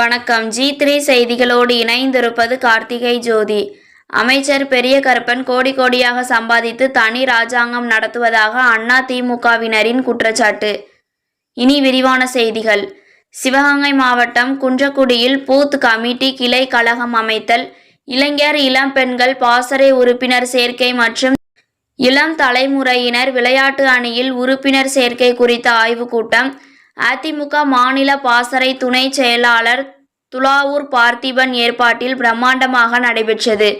வணக்கம். G three செய்திகளோடு இணைந்திருப்பது கார்த்திகை ஜோதி. அமைச்சர் பெரிய கருப்பன் கோடி கோடியாக சம்பாதித்து தனி ராஜாங்கம் நடத்துவதாக அண்ணா திமுகவினரின் குற்றச்சாட்டு. இனி விரிவான செய்திகள். சிவகங்கை மாவட்டம் குன்றக்குடியில் பூத் கமிட்டி கிளை கழகம் அமைத்தல் இளைஞர் இளம் பெண்கள் பாசறை உறுப்பினர் சேர்க்கை மற்றும் இளம் தலைமுறையினர் விளையாட்டு அணியில் உறுப்பினர் சேர்க்கை குறித்த ஆய்வுக் கூட்டம் அதிமுக மாநில பாசறை துணை செயலாளர் துலாவூர் பார்த்திபன் ஏற்பாட்டில் பிரம்மாண்டமாக நடைபெற்றது.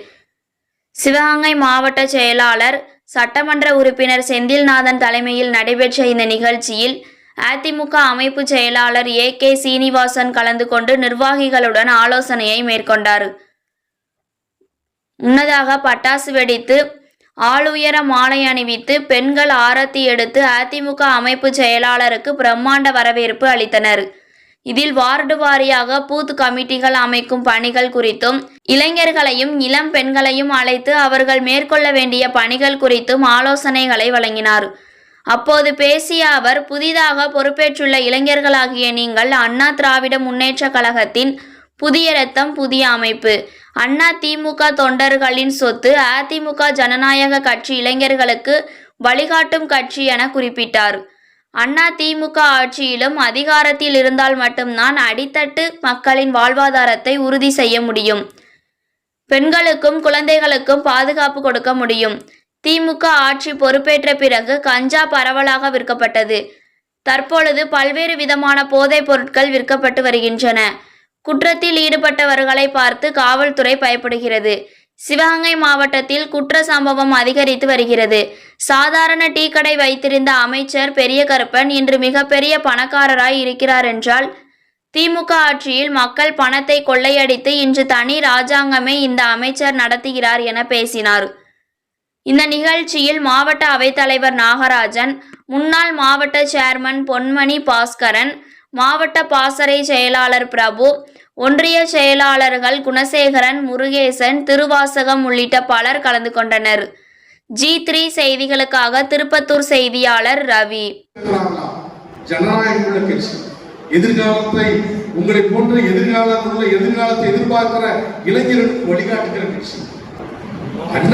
சிவகங்கை மாவட்ட செயலாளர் சட்டமன்ற உறுப்பினர் செந்தில்நாதன் தலைமையில் நடைபெற்ற இந்த நிகழ்ச்சியில் அதிமுக அமைப்பு செயலாளர் ஏ. கே. சீனிவாசன் கலந்து கொண்டு நிர்வாகிகளுடன் ஆலோசனையை மேற்கொண்டார். முன்னதாக பட்டாசு வெடித்து ஆளுயர மாலை அணிவித்து பெண்கள் ஆரத்தி எடுத்து அதிமுக அமைப்பு செயலாளருக்கு பிரம்மாண்ட வரவேற்பு அளித்தனர். இதில் வார்டு வாரியாக பூத் கமிட்டிகள் அமைக்கும் பணிகள் குறித்தும் இளைஞர்களையும் இளம் பெண்களையும் அழைத்து அவர்கள் மேற்கொள்ள வேண்டிய பணிகள் குறித்தும் ஆலோசனைகளை வழங்கினார். அப்போது பேசிய அவர் புதிதாக பொறுப்பேற்றுள்ள இளைஞர்களாகிய நீங்கள் அண்ணா திராவிட முன்னேற்ற கழகத்தின் புதிய ரத்தம் புதிய அமைப்பு. அண்ணா திமுக தொண்டர்களின் சொத்து அதிமுக ஜனநாயக கட்சி இளைஞர்களுக்கு வழிகாட்டும் கட்சி என குறிப்பிட்டார். அண்ணா திமுக ஆட்சியிலும் அதிகாரத்தில் இருந்தால் மட்டும்தான் அடித்தட்டு மக்களின் வாழ்வாதாரத்தை உறுதி செய்ய முடியும். பெண்களுக்கும் குழந்தைகளுக்கும் பாதுகாப்பு கொடுக்க முடியும். திமுக ஆட்சி பொறுப்பேற்ற பிறகு கஞ்சா பரவலாக விற்கப்பட்டது. தற்பொழுது பல்வேறு விதமான போதைப் பொருட்கள் விற்கப்பட்டு வருகின்றன. குற்றத்தில் ஈடுபட்டவர்களை பார்த்து காவல்துறை பயப்படுகிறது. சிவகங்கை மாவட்டத்தில் குற்ற சம்பவம் அதிகரித்து வருகிறது. சாதாரண டீ கடை வைத்திருந்த அமைச்சர் பெரிய கருப்பன் இன்று மிகப்பெரிய பணக்காரராய் இருக்கிறார் என்றால் திமுக ஆட்சியில் மக்கள் பணத்தை கொள்ளையடித்து இன்று தனி ராஜாங்கமே இந்த அமைச்சர் நடத்துகிறார் என பேசினார். இந்த நிகழ்ச்சியில் மாவட்ட அவைத்தலைவர் நாகராஜன் முன்னாள் மாவட்ட சேர்மன் பொன்மணி பாஸ்கரன் மாவட்ட பாசறை செயலாளர் பிரபு ஒன்றிய செயலாளர்கள் குணசேகரன் முருகேசன் திருவாசகம் உள்ளிட்ட பலர் கலந்து கொண்டனர் ஜி த்ரீ செய்திகளுக்காக திருப்பத்தூர் செய்தியாளர் ரவி இருக்கிறார்களா? கட்சி எதிர்காலத்தை உங்களை போன்ற எதிர்காலம் எதிர்காலத்தை எதிர்பார்க்கிற இளைஞர்களுக்கு வழிகாட்டுகிற கட்சி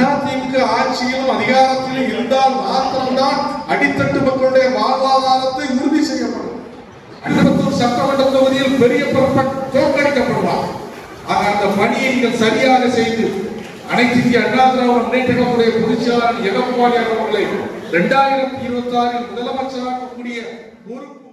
அதிமுக ஆட்சியிலும் அதிகாரத்திலும் இருந்தால் மாத்திரம்தான் அடித்தட்டு மக்களுடைய வாழ்வாதாரத்தை உறுதி செய்யப்படும் அன்னபத்தூர் சட்டமன்ற தொகுதியில் பெரிய தோற்கடிக்கப்படுவார். ஆக அந்த பணியை நீங்கள் சரியாக செய்து அனைத்து இந்திய அண்ணா திராவிட முன்னேற்ற பொதுச்செயலாளர் எடப்பாடி அவர்களை இரண்டாயிரத்தி இருபத்தி ஆறில் முதலமைச்சராக்கக்கூடிய பொறுப்பு